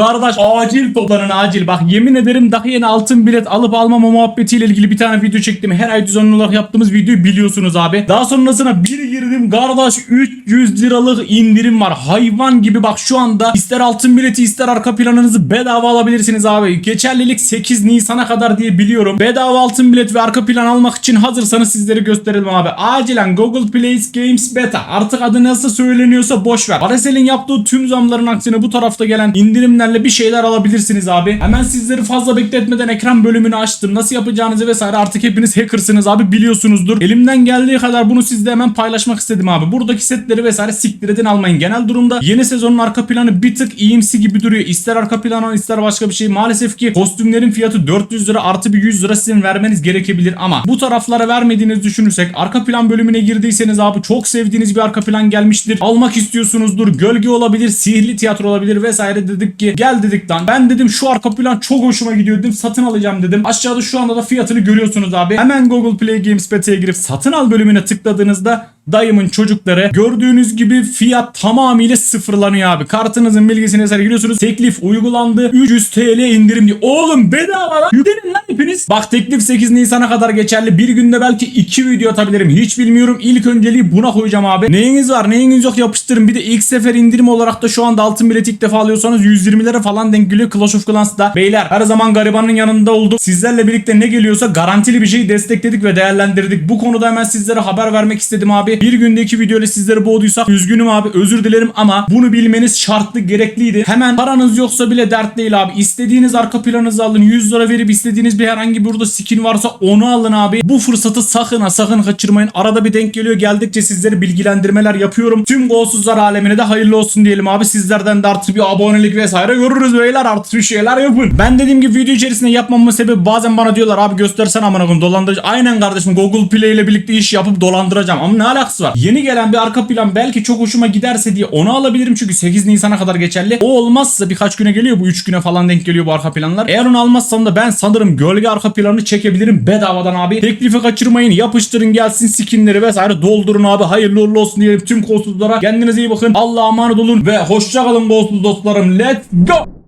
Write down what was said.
Kardeş acil toplanın acil. Bak yemin ederim daha yeni altın bilet alıp almama muhabbetiyle ilgili bir tane video çektim. Her ay düzenli olarak yaptığımız videoyu biliyorsunuz abi. Daha sonrasına bir girdim kardeş 300 liralık indirim var. Hayvan gibi bak şu anda ister altın bileti ister arka planınızı bedava alabilirsiniz abi. Geçerlilik 8 Nisan'a kadar diye biliyorum. Bedava altın bilet ve arka plan almak için hazırsanız sizlere gösterelim abi. Acilen Google Play Games Beta. Artık adı nasıl söyleniyorsa boş ver. Aresel'in yaptığı tüm zamların aksine bu tarafta gelen indirimlerle bir şeyler alabilirsiniz abi. Hemen sizleri fazla bekletmeden ekran bölümünü açtım. Nasıl yapacağınızı vesaire artık hepiniz hackersınız abi biliyorsunuzdur. Elimden geldiği kadar bunu sizle hemen paylaşmak istedim abi. Buradaki setleri vesaire siktir edin almayın. Genel durumda yeni sezonun arka planı bir tık iyimsi gibi duruyor. İster arka plan ister başka bir şey. Maalesef ki kostümlerin fiyatı 400 lira artı bir 100 lira sizin vermeniz gerekebilir ama bu taraflara vermediğinizi düşünürsek arka plan bölümüne girdiyseniz abi çok sevdiğiniz bir arka plan gelmiştir. Almak istiyorsunuzdur. Gölge olabilir, sihirli tiyatro olabilir vesaire dedik ki gel dedik lan. Ben dedim şu arka plan çok hoşuma gidiyor dedim. Satın alacağım dedim. Aşağıda şu anda da fiyatını görüyorsunuz abi. Hemen Google Play Games Beta'ya girip satın al bölümüne tıkladığınızda dayımın çocukları gördüğünüz gibi fiyat tamamıyla sıfırlanıyor abi. Kartınızın bilgisini eser giriyorsunuz. Teklif uygulandı. 300 TL indirim diyor. Oğlum bedava lan. Yüklenin lan hepiniz. Bak teklif 8 Nisan'a kadar geçerli. Bir günde belki 2 video atabilirim. Hiç bilmiyorum. İlk önceliği buna koyacağım abi. Neyiniz var neyiniz yok yapıştırın. Bir de ilk sefer indirim olarak da şu anda altın bileti ilk defa alıyorsanız 120 lira falan denk geliyor Clash of Clans'ta. Beyler her zaman garibanın yanında olduk. Sizlerle birlikte ne geliyorsa garantili bir şeyi destekledik ve değerlendirdik. Bu konuda hemen sizlere haber vermek istedim abi. Bir günde iki video ile sizleri boğduysak üzgünüm abi özür dilerim ama bunu bilmeniz şartlı gerekliydi. Hemen paranız yoksa bile dert değil abi. İstediğiniz arka planınızı alın. 100 lira verip istediğiniz bir herhangi burada skin varsa onu alın abi. Bu fırsatı sakın ha sakın kaçırmayın. Arada bir denk geliyor. Geldikçe sizlere bilgilendirmeler yapıyorum. Tüm golsuzlar alemine de hayırlı olsun diyelim abi. Sizlerden de artık bir abonelik vesaire görürüz beyler. Artık bir şeyler yapın. Ben dediğim gibi video içerisinde yapmamın sebebi bazen bana diyorlar abi göstersen amına koyayım dolandırıcı. Aynen kardeşim Google Play ile birlikte iş yapıp dolandıracağım. Ama ne alakası var? Yeni gelen bir arka plan belki çok hoşuma giderse diye onu alabilirim çünkü 8 Nisan'a kadar geçerli. O olmazsa birkaç güne geliyor bu 3 güne falan denk geliyor bu arka planlar. Eğer onu almazsam da ben sanırım gölge arka planını çekebilirim bedavadan abi. Teklifi kaçırmayın yapıştırın gelsin skinleri vesaire doldurun abi. Hayırlı uğurlu olsun diyelim tüm kolsuzlara. Kendinize iyi bakın. Allah'a emanet olun ve hoşça kalın dostlarım. Let's go.